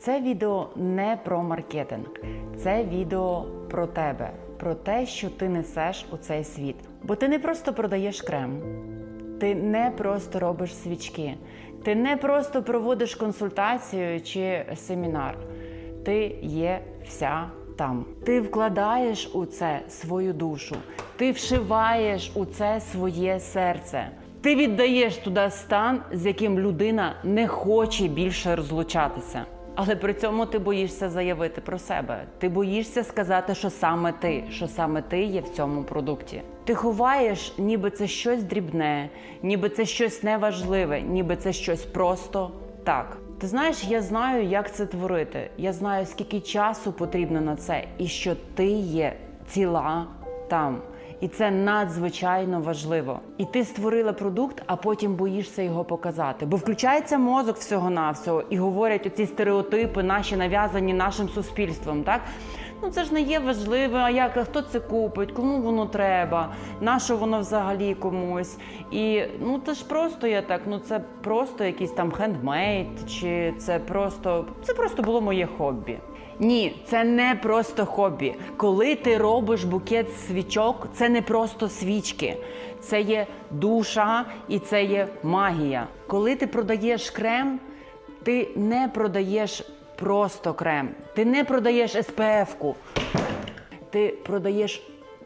Це відео не про маркетинг, це відео про тебе, про те, що ти несеш у цей світ. Бо ти не просто продаєш крем, ти не просто робиш свічки, ти не просто проводиш консультацію чи семінар. Ти є вся там. Ти вкладаєш у це свою душу, ти вшиваєш у це своє серце. Ти віддаєш туди стан, з яким людина не хоче більше розлучатися. Але при цьому ти боїшся заявити про себе. Ти боїшся сказати, що саме ти, що саме ти є в цьому продукті. Ти ховаєш, ніби це щось дрібне, ніби це щось неважливе, ніби це щось просто так. Ти знаєш, я знаю, як це творити. Я знаю, скільки часу потрібно на це, і що ти є ціла там. І це надзвичайно важливо. І ти створила продукт, а потім боїшся його показати. Бо включається мозок всього-навсього і говорять оці стереотипи, наші нав'язані нашим суспільством. Так ну це ж не є важливо. А як хто це купить? Кому воно треба? Нащо воно взагалі комусь? І ну це ж просто я так. Ну це просто якийсь там хендмейд, чи це просто це просто було моє хобі. Ні, це не просто хобі. Коли ти робиш букет свічок, це не просто свічки, це є душа і це є магія. Коли ти продаєш крем, ти не продаєш просто крем, ти не продаєш СПФ-ку, ти продаєш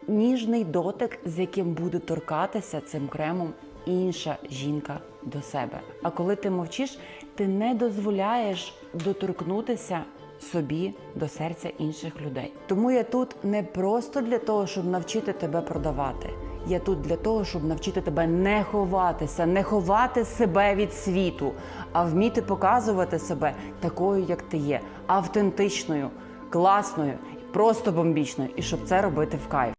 ніжний дотик, з яким буде торкатися цим кремом інша жінка до себе. А коли ти мовчиш, ти не дозволяєш доторкнутися собі до серця інших людей. Тому я тут не просто для того, щоб навчити тебе продавати. Я тут для того, щоб навчити тебе не ховатися, не ховати себе від світу, а вміти показувати себе такою, як ти є, автентичною, класною, просто бомбічною, і щоб це робити в кайф.